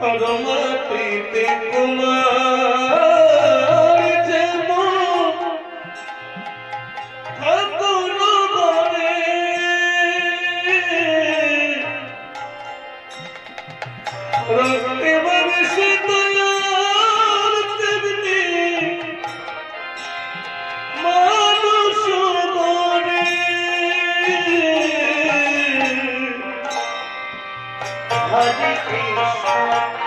রমাটিতে কুমার যেমন হরে কৃষ্ণ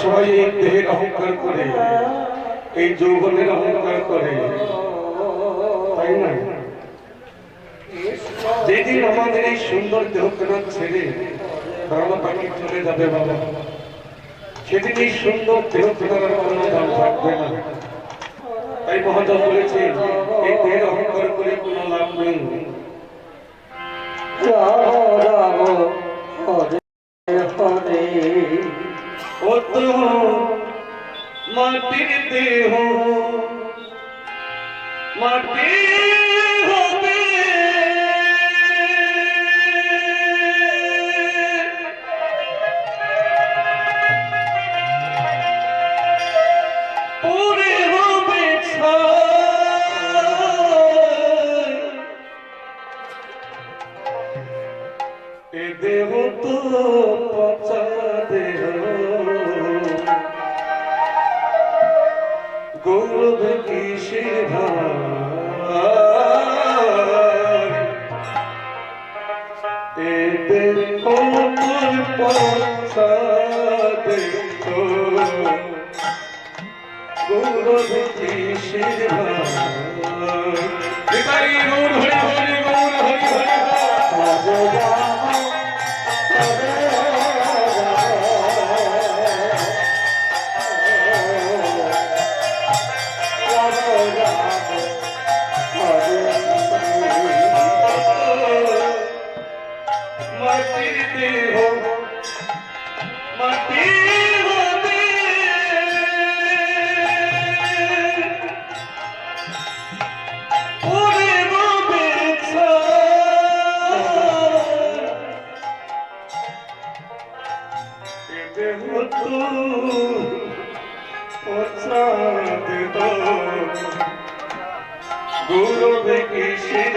সবাই এই দেহের অহংকার করে। এই যৌবনের অহংকার করে। তাই না? যেদিন আমাদের এই সুন্দর ছেড়ে তারা পাখি চলে যাবে বাবা, সেদিন এই সুন্দর দেহখানার কোনো দাম থাকবে না। তাই মহাজন বলেছে এই দেহের অহংকার করে কোনো লাভ নেই। হরে হরে। ও তো মাটির দেহ মাটি গৌরব কিসের ভাই এ দেহ তোর পচা দেহ কিসের ভাই এটাই গৌর তো পচা দেহ গৌরবে কিসের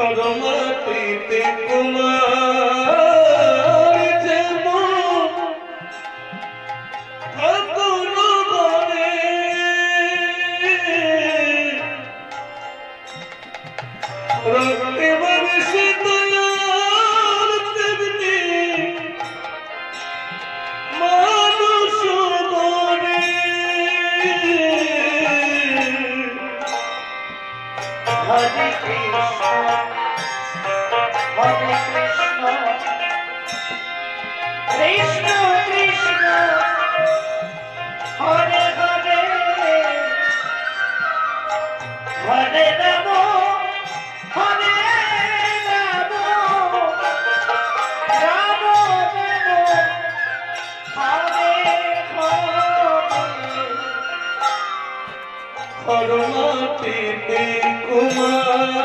মাটিতে তোমার যেমন ঠাকুর বনে রক্তে বংশে দয়াল তেমনি মানুষ বনে হরে কৃষ্ণ। করমাটিতে কুমার।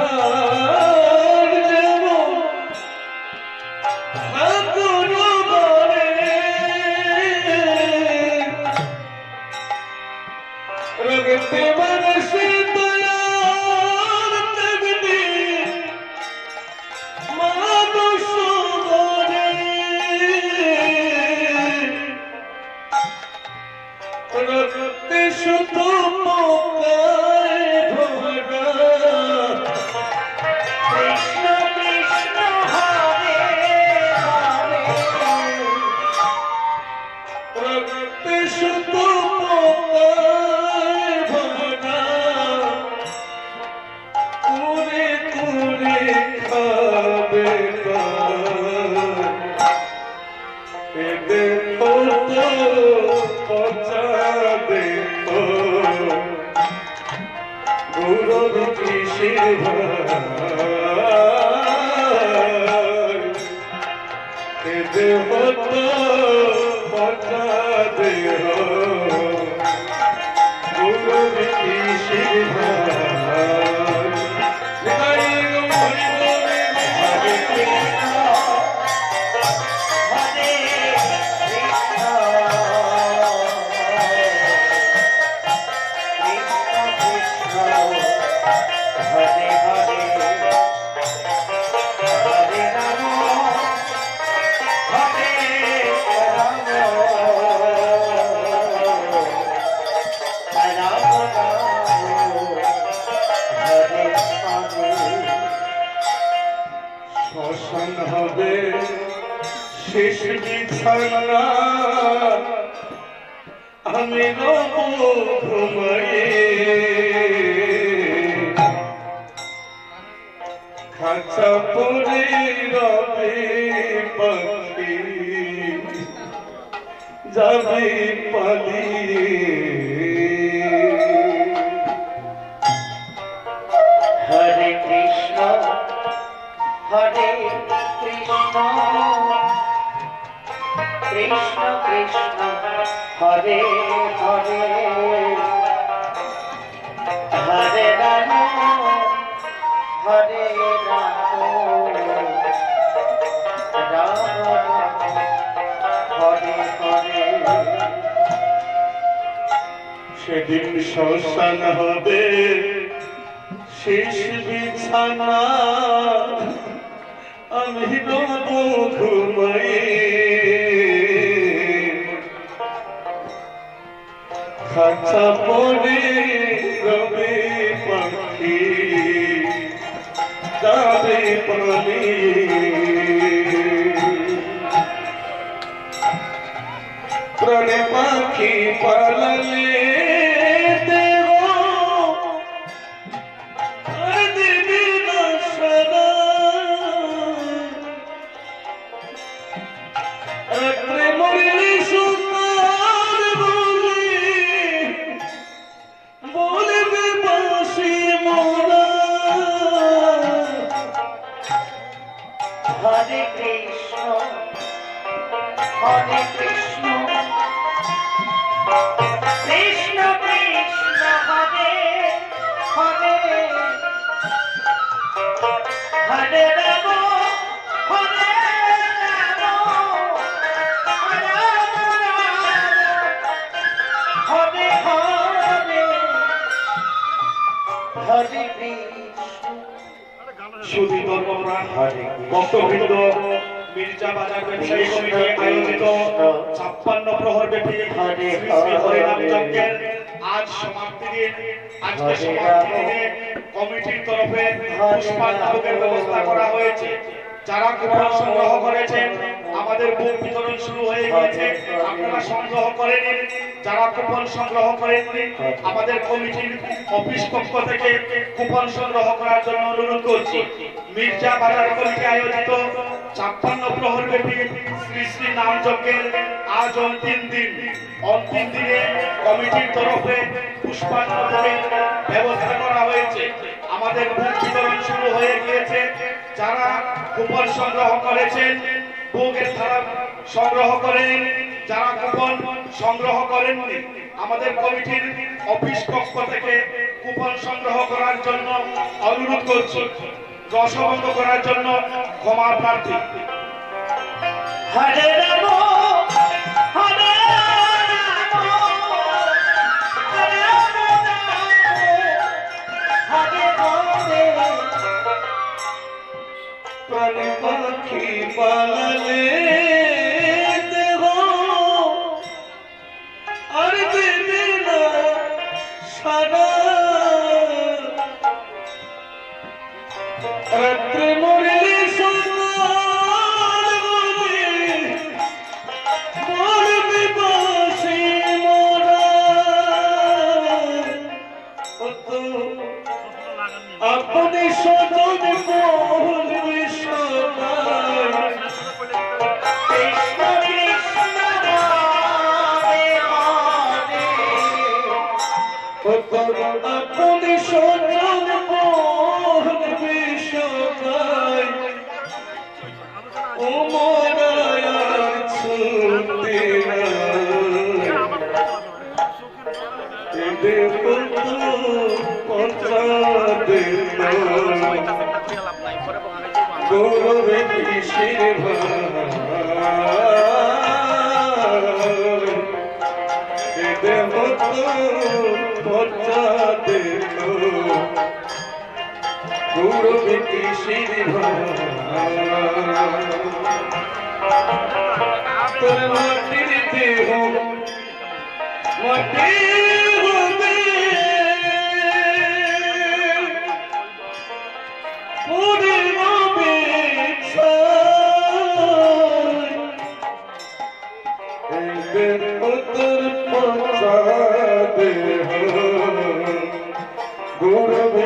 Yeah. সন্ন্যাস আমি ঘুমায়ে খাঁচা পরে রবে পাখি কৃষ্ণ কৃষ্ণ সেদিন শ্মশান হবে শেষ বিছানা। আমি রব ঘুমাই খাঁচা পরে রবি পাখি যাবে পানি। প্রাণে পাখি পালালে সুধী আজকে সমাপ্তি দিনে কমিটির তরফে পুষ্পান্তকের ব্যবস্থা করা হয়েছে। যারা কুপন সংগ্রহ করেছেন, আমাদের বুক বিতরণ শুরু হয়ে গিয়েছে। আপনারা সংগ্রহ করে নিন যারা কুপন সংগ্রহ করেননি, আমাদের কমিটির অফিস পক্ষ থেকে কুপন সংগ্রহ করার জন্য অনুরোধ করছি। মির্জা বাজার কমিটি আয়োজিত ছাপ্পান্ন প্রহর ব্যাপী শ্রী শ্রী নাম যজ্ঞের আজ অন্তিম দিন। অন্তিম দিনে কমিটির তরফে পুষ্পাঞ্জলির ব্যবস্থা করা হয়েছে। আমাদের বুক বিতরণ শুরু হয়ে গিয়েছে। যারা কুপন সংগ্রহ করেছেন বুকের সংগ্রহ করেন, যারা কুপন সংগ্রহ করেননি, আমাদের কমিটির অফিস পক্ষ থেকে কুপন সংগ্রহ করার জন্য অনুরোধ করছি, রসবন্ধ করার জন্য ক্ষমা প্রার্থী। হরে পাখি গৌরবে কিসের এদের মতো পঞ্চাবে গৌরবে কিসের তোর মাটির দেহ মাটি হবে। ওরে হবে ছাই এদের উত্তর পঞ্চাবে গৌরবে